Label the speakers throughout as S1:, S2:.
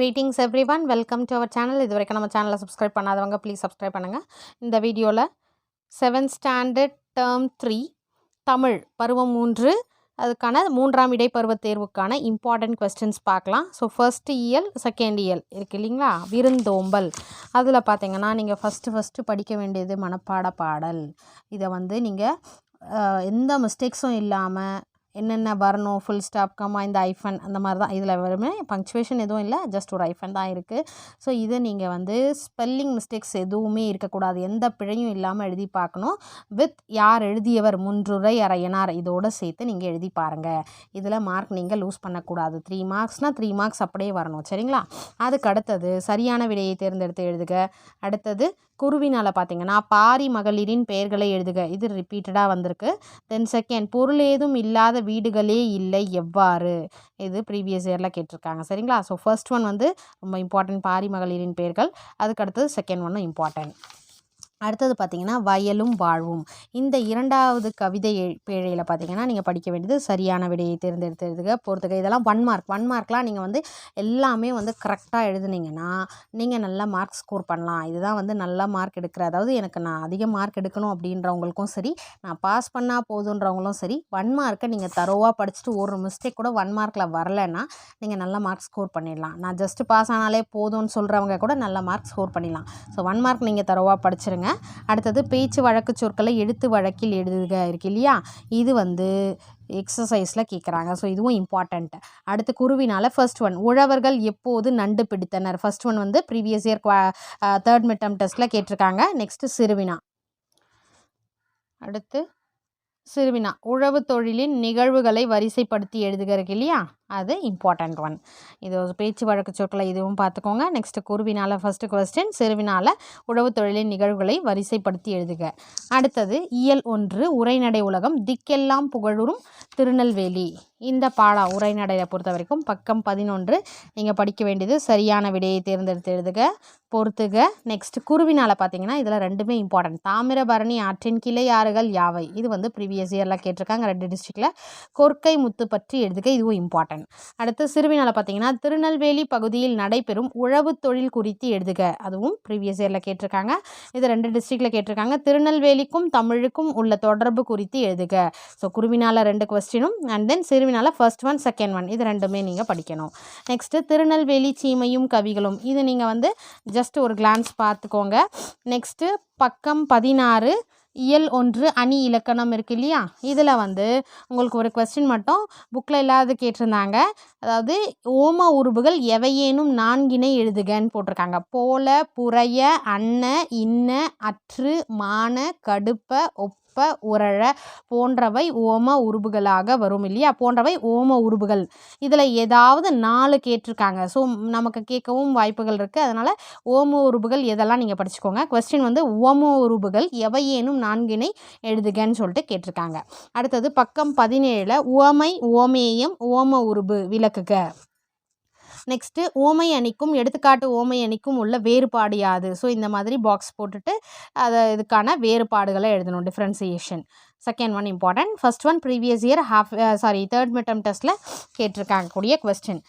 S1: Greetings everyone welcome to our channel இது வரைக்கும் நம்ம சேனலை சப்ஸ்கிரைப் பண்ணாதவங்க ப்ளீஸ் சப்ஸ்கிரைப் பண்ணுங்கள் இந்த வீடியோவில் seventh standard term three Tamil பருவம் மூன்று அதுக்கான மூன்றாம் இடைப்பருவத் தேர்வுக்கான இம்பார்ட்டன்ட் கொஸ்டின்ஸ் பார்க்கலாம். ஸோ ஃபர்ஸ்ட் இயல் செகண்ட் இயல் இருக்கு இல்லைங்களா? விருந்தோம்பல். அதில் பார்த்தீங்கன்னா நீங்கள் ஃபஸ்ட்டு ஃபஸ்ட்டு படிக்க வேண்டியது மனப்பாட பாடல். இதை வந்து நீங்கள் எந்த மிஸ்டேக்ஸும் இல்லாமல் என்னென்ன வரணும்? ஃபுல் ஸ்டாப் கம்மா இந்த ஐஃபன் அந்த மாதிரி தான் இதில் வருமே. பங்க்சுவேஷன் எதுவும் இல்லை ஜஸ்ட் ஒரு ஐஃபன் தான் இருக்குது ஸோ இதை நீங்கள் வந்து ஸ்பெல்லிங் மிஸ்டேக்ஸ் எதுவுமே இருக்கக்கூடாது. எந்த பிழையும் இல்லாமல் எழுதி பார்க்கணும். வித் யார் எழுதியவர்? முன்றுரை அரையனார் இதோடு சேர்த்து நீங்கள் எழுதி பாருங்கள் இதில் மார்க் நீங்கள் லூஸ் பண்ணக்கூடாது. த்ரீ மார்க்ஸ்னால் த்ரீ மார்க்ஸ் அப்படியே வரணும். சரிங்களா? அதுக்கு அடுத்தது சரியான விடையை தேர்ந்தெடுத்து எழுதுக. அடுத்தது குருவினால் பார்த்தீங்கன்னா பாரி மகளிரின் பெயர்களை எழுதுக. இது ரிப்பீட்டடாக வந்திருக்கு. தென் செகண்ட் பொருள் ஏதும் இல்லாத வீடுகளே இல்லை எவ்வாறு? இது ப்ரீவியஸ் இயரில் கேட்டிருக்காங்க. சரிங்களா? ஸோ ஃபர்ஸ்ட் ஒன் வந்து ரொம்ப இம்பார்ட்டன்ட் பாரி மகளிரின் பெயர்கள். அதுக்கு அடுத்தது செகண்ட் ஒன்று இம்பார்ட்டன்ட் அடுத்தது பார்த்திங்கன்னா வயலும் வாழ்வும். இந்த இரண்டாவது கவிதை பேழையில் பார்த்தீங்கன்னா நீங்கள் படிக்க வேண்டியது சரியான விடையை தேர்ந்தெடுத்ததுக்கு போகிறதுக்கு இதெல்லாம் ஒன் மார்க் ஒன் மார்க்லாம் நீங்கள் வந்து எல்லாமே வந்து கரெக்டாக எழுதுனீங்கன்னா நீங்கள் நல்ல மார்க் ஸ்கோர் பண்ணலாம். இதுதான் வந்து நல்ல மார்க் எடுக்கிற அதாவது எனக்கு நான் அதிக மார்க் எடுக்கணும் அப்படின்றவங்களுக்கும் சரி நான் பாஸ் பண்ணால் போதுன்றவங்களும் சரி ஒன் மார்க்கை நீங்கள் தரோவாக படிச்சுட்டு ஒரு மிஸ்டேக் கூட ஒன் மார்க்கில் வரலைன்னா நீங்கள் நல்ல மார்க் ஸ்கோர் பண்ணிடலாம். நான் ஜஸ்ட்டு பாஸ் ஆனாலே போதும்னு சொல்கிறவங்க கூட நல்ல மார்க் ஸ்கோர் பண்ணிடலாம். ஸோ ஒன் மார்க் நீங்கள் தரோவாக படிச்சிருங்க. அடுத்தது பேச்சு வழக்கு சொற்களை எழுத்து வழக்கில் எழுதுக இருக்கு இல்லையா? இது வந்து எக்ஸசைஸில் கேட்குறாங்க ஸோ இதுவும் இம்பார்ட்டண்ட் அடுத்து குருவினால் ஃபர்ஸ்ட் ஒன் உழவர்கள் எப்போது நண்டு பிடித்தனர்? ஃபர்ஸ்ட் ஒன் வந்து ப்ரீவியஸ் இயர் தேர்ட் மிட்டம் டெஸ்ட்டில் கேட்டிருக்காங்க. நெக்ஸ்ட்டு சிறுவினா. அடுத்து சிறுவினா. உழவு தொழிலின் நிகழ்வுகளை வரிசைப்படுத்தி எழுதுகிறக்கு இல்லையா? அது இம்பார்ட்டண்ட் ஒன் இது ஒரு பேச்சு வழக்கு சொற்களை இதுவும் பார்த்துக்கோங்க. நெக்ஸ்ட்டு குருவினால் ஃபஸ்ட்டு கொஸ்டின் சிறுவினால் உழவு தொழிலின் நிகழ்வுகளை வரிசைப்படுத்தி எழுதுக. அடுத்தது இயல் ஒன்று உரைநடை உலகம் திக்கெல்லாம் புகழும் திருநெல்வேலி. இந்த பாடா உரைநடையை பொறுத்த வரைக்கும் பக்கம் பதினொன்று. நீங்கள் படிக்க வேண்டியது சரியான விடையை தேர்ந்தெடுத்து எழுதுக பொறுத்துக. நெக்ஸ்ட் குருவினால் பார்த்தீங்கன்னா இதில் ரெண்டுமே இம்பார்ட்டன்ட் தாமிரபரணி ஆற்றின் கிளை ஆறுகள் யாவை? இது வந்து ப்ரீவியஸ் இயரில் கேட்டிருக்காங்க ரெண்டு டிஸ்ட்ரிக்டில் கொர்க்கை முத்து பற்றி எழுதுக இதுவும் இம்பார்ட்டன்ட் அடுத்து சிறுவினால் பார்த்தீங்கன்னா திருநெல்வேலி பகுதியில் நடைபெறும் உழவு தொழில் குறித்து எழுதுக. அதுவும் ப்ரீவியஸ் இயரில் கேட்டிருக்காங்க. இது ரெண்டு டிஸ்ட்ரிக்டில் கேட்டிருக்காங்க. திருநெல்வேலிக்கும் தமிழுக்கும் உள்ள தொடர்பு குறித்து எழுதுக. ஸோ குருவினால் ரெண்டு கொஸ்டினும் அண்ட் தென் சிறுவினால் ஃபர்ஸ்ட் ஒன் செகண்ட் ஒன் இது ரெண்டுமே நீங்கள் படிக்கணும். நெக்ஸ்ட்டு திருநெல்வேலி சீமையும் கவிகளும். இது நீங்கள் வந்து ஜஸ்ட் ஒரு கிளான்ஸ் பார்த்துக்கோங்க நெக்ஸ்ட்டு பக்கம் பதினாறு இயல் ஒன்று அணி இலக்கணம் இருக்கு இல்லையா? இதில் வந்து உங்களுக்கு ஒரு கொஸ்டின் மட்டும் புக்கில் இல்லாத கேட்டிருந்தாங்க. அதாவது ஓம உருபுகள் எவையேனும் நான்கினை எழுதுகன்னு போட்டிருக்காங்க. போல புறைய அன்ன இன்ன அற்று மான கடுப்ப ஒப்ப உரழ போன்றவை ஓம உருபுகளாக வரும் இல்லையா? போன்றவை ஓம உருபுகள் இதில் ஏதாவது நாலு கேட்டிருக்காங்க. ஸோ நமக்கு கேட்கவும் வாய்ப்புகள் இருக்குது அதனால் ஓம உருபுகள் இதெல்லாம் நீங்கள் படிச்சுக்கோங்க. கொஸ்டின் வந்து ஓம உருபுகள் எவையேனும் நான்கினை எழுதுகன்னு சொல்லிட்டு கேட்டிருக்காங்க. அடுத்தது பக்கம் பதினேழில் உவமை ஓமேயம் ஓம உருபு விளக்குக. நெக்ஸ்ட்டு ஓமை அணிக்கும் எடுத்துக்காட்டு ஓமை அணிக்கும் உள்ள வேறுபாடு யாது? ஸோ இந்த மாதிரி பாக்ஸ் போட்டுட்டு அதை இதுக்கான வேறுபாடுகளை எழுதணும் differentiation second one important first one previous year half sorry third midterm டெஸ்ட்டில் கேட்டிருக்காங்க கூடிய கொஸ்டின்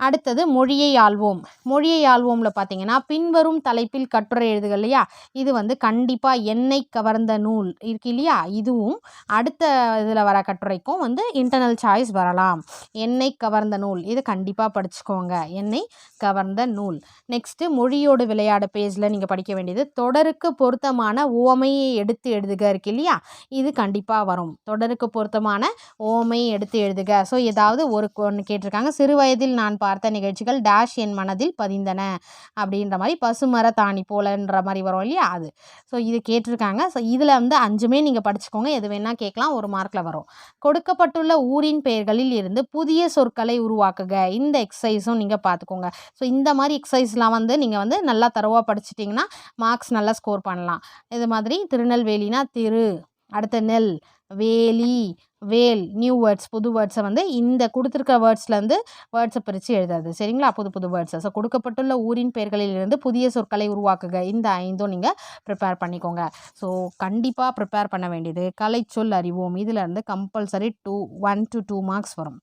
S1: அடுத்தது மொழியை ஆள்வோம். மொழியை ஆள்வோம்ல பார்த்தீங்கன்னா பின்வரும் தலைப்பில் கட்டுரை எழுதுக இல்லையா? இது வந்து கண்டிப்பாக என்னை கவர்ந்த நூல் இருக்கு இல்லையா? இதுவும் அடுத்த இதில் வர கட்டுரைக்கும் வந்து இன்டர்னல் சாய்ஸ் வரலாம். என்னை கவர்ந்த நூல். இது கண்டிப்பாக படிச்சுக்கோங்க. என்னை கவர்ந்த நூல். நெக்ஸ்ட்டு மொழியோடு விளையாட பேஜில் நீங்கள் படிக்க வேண்டியது தொடருக்கு பொருத்தமான ஓமையை எடுத்து எழுதுக இருக்கு இல்லையா? இது கண்டிப்பாக வரும். தொடருக்கு பொருத்தமான ஓமையை எடுத்து எழுதுக. ஸோ ஏதாவது ஒரு ஒன்று கேட்டிருக்காங்க. சிறு வயதில் நான் பார்த்த நிகழ்ச்சிகள் டேஷ் என் மனதில் பதிந்தன அப்படின்ற மாதிரி பசுமர தாணி போலன்ற மாதிரி வரும் இல்லையா அது. ஸோ இது கேட்டிருக்காங்க. ஸோ இதில் வந்து அஞ்சுமே நீங்கள் படிச்சுக்கோங்க. எது வேணால் கேட்கலாம். ஒரு மார்க்கில் வரும். கொடுக்கப்பட்டுள்ள ஊரின் பெயர்களில் இருந்து புதிய சொற்களை உருவாக்குக. இந்த எக்ஸசைஸும் நீங்கள் பார்த்துக்கோங்க ஸோ இந்த மாதிரி எக்ஸசைஸ்லாம் வந்து நீங்கள் வந்து நல்லா தரவாக படிச்சிட்டிங்கன்னா மார்க்ஸ் நல்லா ஸ்கோர் பண்ணலாம். இது மாதிரி திருநெல்வேலினா திரு அடுத்த நெல் வேலி வேல் நியூ வேர்ட்ஸ் புது வேர்ட்ஸை வந்து இந்த கொடுத்துருக்க வேர்ட்ஸ்லேருந்து வேர்ட்ஸை பிரித்து எழுதாது சரிங்களா? புது புது வேர்ட்ஸை ஸோ கொடுக்கப்பட்டுள்ள ஊரின் பெயர்களிலிருந்து புதிய சொற்களை உருவாக்குக. இந்த ஐந்தும் நீங்கள் ப்ரிப்பேர் பண்ணிக்கோங்க. ஸோ கண்டிப்பாக ப்ரிப்பேர் பண்ண வேண்டியது. கலைச்சொல் அறிவோம். இதில் இருந்து compulsory two one to two marks வரும்.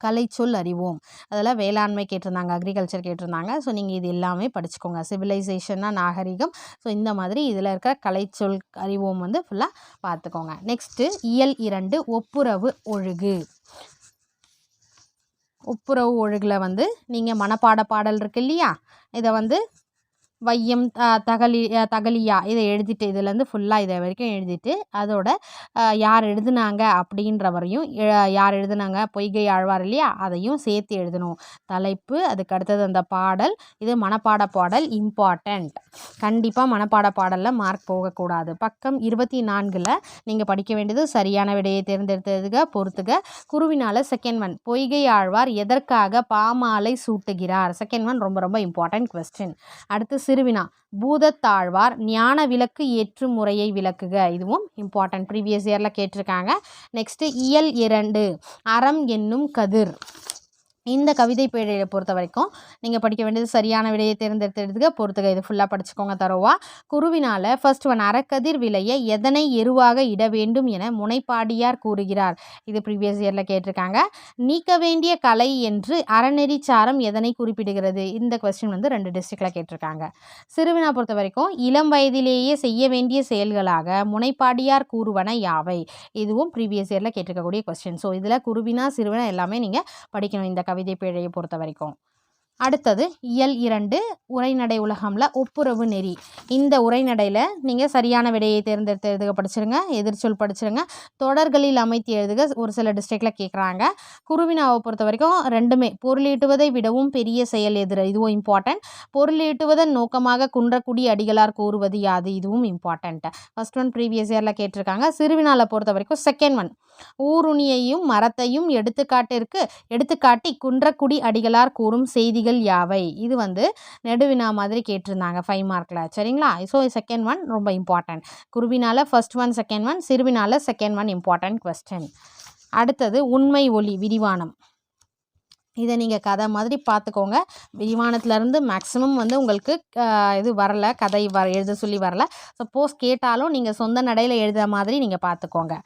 S1: கலைச்சொல் அறிவோம். அதெல்லாம் வேளாண்மை கேட்டிருந்தாங்க அக்ரிகல்ச்சர் கேட்டிருந்தாங்க. ஸோ நீங்கள் இது எல்லாமே படிச்சுக்கோங்க. சிவிலைசேஷன்னா நாகரிகம். ஸோ இந்த மாதிரி இதில் இருக்கிற கலைச்சொல் அறிவோம் வந்து ஃபுல்லாக பார்த்துக்கோங்க. நெக்ஸ்ட்டு இயல் இரண்டு ஒப்புரவு ஒழுகு. ஒப்புரவு ஒழுகில் வந்து நீங்கள் மனப்பாட பாடல் இருக்கு இல்லையா? இதை வந்து வையம் தகலி தகலியா இதை எழுதிட்டு இதுலேருந்து ஃபுல்லாக இதை வரைக்கும் எழுதிட்டு அதோட யார் எழுதுனாங்க அப்படின்றவரையும் எ- யார் எழுதுனாங்க பொய்கை ஆழ்வார் இல்லையா? அதையும் சேர்த்து எழுதணும். தலைப்பு அதுக்கு அடுத்தது அந்த பாடல் இது மனப்பாட பாடல் இம்பார்ட்டண்ட் கண்டிப்பாக மனப்பாட பாடலில் மார்க் போகக்கூடாது. பக்கம் இருபத்தி நான்கில் நீங்கள் படிக்க வேண்டியது சரியான விடையை தேர்ந்தெடுத்ததுக பொறுத்துக குருவினால் செகண்ட் ஒன் பொய்கை ஆழ்வார் எதற்காக பாமாலை சூட்டுகிறார்? செகண்ட் ஒன் ரொம்ப ரொம்ப இம்பார்ட்டன்ட் கொஸ்டின் அடுத்து திருவினா பூதத்தாழ்வார் ஞான விளக்கு ஏற்றும் முறையை விளக்குக. இதுவும் இம்பார்ட்டன்ட் ப்ரீவியஸ் இயரில் கேட்டிருக்காங்க. நெக்ஸ்ட்டு இயல் இரண்டு அறம் என்னும் கதிர். இந்த கவிதை பேழையை பொறுத்த வரைக்கும் நீங்கள் படிக்க வேண்டியது சரியான விடையை தேர்ந்தெடுத்ததுக்கு பொறுத்துக்க. இது ஃபுல்லாக படிச்சுக்கோங்க தரோவா. குருவினால் ஃபர்ஸ்ட் ஒன் அறக்கதிர் விலையை எதனை எருவாக இட வேண்டும் என முனைப்பாடியார் கூறுகிறார். இது ப்ரீவியஸ் இயரில் கேட்டிருக்காங்க. நீக்க வேண்டிய கலை என்று அறநெறிச்சாரம் எதனை குறிப்பிடுகிறது? இந்த கொஸ்டின் வந்து ரெண்டு டிஸ்ட்ரிக்டில் கேட்டிருக்காங்க. சிறுவினா பொறுத்த வரைக்கும் இளம் வயதிலேயே செய்ய வேண்டிய செயல்களாக முனைப்பாடியார் கூறுவன யாவை? இதுவும் ப்ரீவியஸ் இயரில் கேட்டிருக்கக்கூடிய கொஸ்டின் ஸோ இதில் குருவினா சிறுவினா எல்லாமே நீங்கள் படிக்கணும் இந்த கவிதை பேழையை பொறுத்த வரைக்கும் அடுத்தது இயல் இரண்டு உரைநடை உலகம்ல ஒப்புரவு நெறி. இந்த உரைநடையில் நீங்கள் சரியான விடையை தேர்ந்தெடுத்து எழுதுக படிச்சிருங்க எதிர்ச்சொல் படிச்சிருங்க. தொடர்களில் அமைத்து எழுதுக ஒரு சில டிஸ்ட்ரிக்டில் கேட்குறாங்க குருவினாவை பொறுத்த வரைக்கும் ரெண்டுமே. பொருளீட்டுவதை விடவும் பெரிய செயல் எதிர் இதுவும் இம்பார்ட்டன்ட் பொருளீட்டுவதன் நோக்கமாக குன்றக்குடி அடிகளார் கூறுவது யாது இதுவும் இம்பார்ட்டன்ட் ஃபர்ஸ்ட் ஒன் ப்ரீவியஸ் இயரில் கேட்டிருக்காங்க. சிறுவினாவை பொறுத்த வரைக்கும் செகண்ட் ஒன் ஊருணியையும் மரத்தையும் எடுத்துக்காட்டிற்கு எடுத்துக்காட்டி குன்றக்குடி அடிகளார் கூறும் செய்தி விதிகள் யாவை? இது வந்து நெடுவினா மாதிரி கேட்டிருந்தாங்க ஃபைவ் மார்க்கில் சரிங்களா? ஸோ செகண்ட் ஒன் ரொம்ப இம்பார்ட்டன்ட் குருவினால ஃபஸ்ட் ஒன் செகண்ட் ஒன் சிறுவினால செகண்ட் ஒன் இம்பார்ட்டன்ட் கொஸ்டின் அடுத்தது உண்மை ஒளி விரிவானம். இதை நீங்கள் கதை மாதிரி பார்த்துக்கோங்க. விரிவானத்துலேருந்து மேக்ஸிமம் வந்து உங்களுக்கு இது வரல கதை வர எழுத சொல்லி வரல. சப்போஸ் கேட்டாலும் நீங்கள் சொந்த நடையில் எழுதுகிற மாதிரி நீங்கள் பார்த்துக்கோங்க.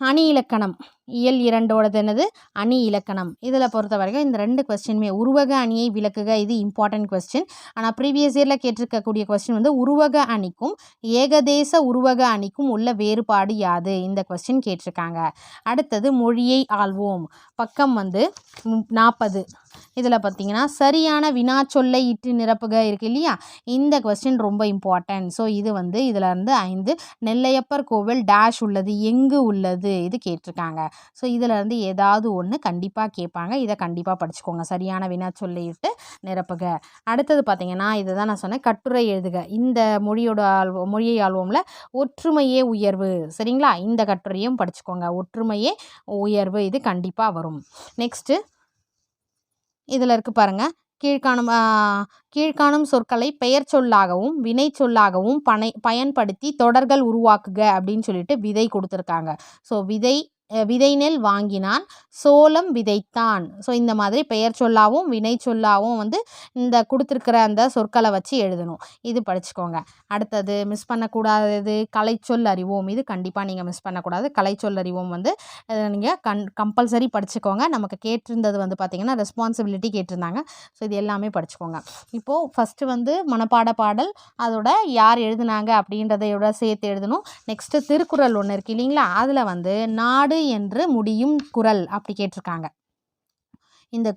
S1: அணி இலக்கணம். இயல் இரண்டோடது என்னது? அணி இலக்கணம். இதில் பொறுத்த வரைக்கும் இந்த ரெண்டு கொஸ்டினுமே உருவக அணியை விளக்குக இது இம்பார்ட்டன்ட் கொஸ்டின் ஆனால் ப்ரீவியஸ் இயரில் கேட்டிருக்கக்கூடிய கொஸ்டின் வந்து உருவக அணிக்கும் ஏகதேச உருவக அணிக்கும் உள்ள வேறுபாடு யாது? இந்த கொஸ்டின் கேட்டிருக்காங்க. அடுத்தது மொழியை ஆள்வோம். பக்கம் வந்து நாற்பது இதில் பார்த்தீங்கன்னா சரியான வினாச்சொல்லை இட்டு நிரப்புக இருக்கு இல்லையா? இந்த கொஸ்டின் ரொம்ப இம்பார்ட்டன்ட் ஸோ இது வந்து இதில் இருந்து ஐந்து நெல்லையப்பர் கோவில் டேஷ் உள்ளது எங்கு உள்ளது? இது கேட்டிருக்காங்க. ஸோ இதில் இருந்து ஏதாவது ஒன்று கண்டிப்பாக கேட்பாங்க. இதை கண்டிப்பாக படிச்சுக்கோங்க. சரியான வினா சொல்லிட்டு நிரப்புக. அடுத்தது பார்த்தீங்கன்னா இதுதான் நான் சொன்னேன். கட்டுரை எழுதுக. இந்த மொழியோட ஆல்வ மொழியை ஆல்வமில் ஒற்றுமையே உயர்வு. சரிங்களா? இந்த கட்டுரையும் படிச்சுக்கோங்க. ஒற்றுமையே உயர்வு. இது கண்டிப்பாக வரும். நெக்ஸ்ட்டு இதில் இருக்குது பாருங்கள் கீழ்காணும் கீழ்காணும் சொற்களை பெயர் சொல்லாகவும் வினை சொல்லாகவும் பனை பயன்படுத்தி தொடர்கள் உருவாக்குக அப்படின்னு சொல்லிட்டு விதை கொடுத்துருக்காங்க. ஸோ விதை விதை நெல் வாங்கினான் சோளம் விதைத்தான். ஸோ இந்த மாதிரி பெயர் சொல்லாவும் வினை சொல்லாவும் வந்து இந்த கொடுத்துருக்கிற அந்த சொற்களை வச்சு எழுதணும். இது படிச்சுக்கோங்க. அடுத்தது மிஸ் பண்ணக்கூடாதது கலைச்சொல் அறிவோம். இது கண்டிப்பாக நீங்கள் மிஸ் பண்ணக்கூடாது. கலைச்சொல் அறிவோம் வந்து நீங்கள் கண் கம்பல்சரி படிச்சுக்கோங்க. நமக்கு கேட்டிருந்தது வந்து பார்த்திங்கன்னா ரெஸ்பான்சிபிலிட்டி கேட்டிருந்தாங்க. ஸோ இது எல்லாமே படிச்சுக்கோங்க. இப்போது ஃபஸ்ட்டு வந்து மனப்பாட பாடல். அதோட யார் எழுதுனாங்க அப்படின்றதையோட சேர்த்து எழுதணும். நெக்ஸ்ட்டு திருக்குறள் ஒன்று இருக்கு இல்லைங்களா? அதில் வந்து நாடு என்று முடியும் குரல் அப்படி கேட்டிருக்காங்க. இந்த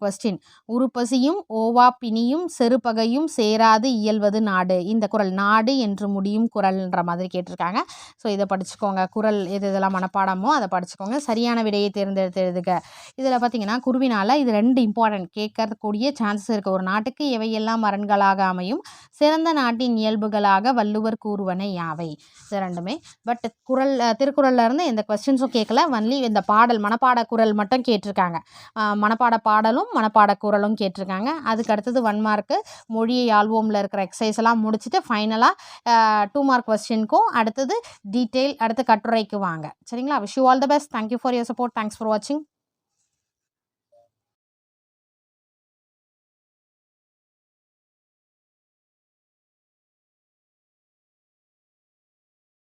S1: கொஸ்டின் உருப்பசியும் ஓவா பிணியும் செருப்பகையும் சேராது இயல்வது நாடு. இந்த குறள் நாடு என்று முடியும் குறள்ன்ற மாதிரி கேட்டிருக்காங்க. ஸோ இதை படிச்சுக்கோங்க. குறள் எது இதெல்லாம் மனப்பாடமோ அதை படிச்சுக்கோங்க. சரியான விடையை தேர்ந்தெடுத்து எழுதுக. இதில் பார்த்தீங்கன்னா குருவினால் இது ரெண்டு இம்பார்ட்டன்ட் கேட்கறதுக்கூடிய சான்சஸ் இருக்குது ஒரு நாட்டுக்கு எவையெல்லாம் மரண்களாக அமையும்? சிறந்த நாட்டின் இயல்புகளாக வள்ளுவர் கூறுவன யாவை? இது ரெண்டுமே. பட் குறள் அஹ், திருக்குறள்ல இருந்து எந்த கொஸ்டின்ஸும் கேட்கல. ஒன்லி இந்த பாடல் மனப்பாட குரல் மட்டும் கேட்டிருக்காங்க. மன மனப்பாட பாடலும் மனப்பாட குரலும் கேட்டிருக்காங்க. அதுக்கு அடுத்தது ஒன் மார்க்கு மொழியை ஆல்வோமில் இருக்கிற எக்ஸசைஸ் எல்லாம் முடிச்சுட்டு ஃபைனலாக டூ மார்க் கொஸ்டினுக்கும் அடுத்தது டீட்டெயில் அடுத்து கட்டுரைக்கு வாங்க. சரிங்களா? Wish you all the best thank you for your support thanks for வாட்சிங்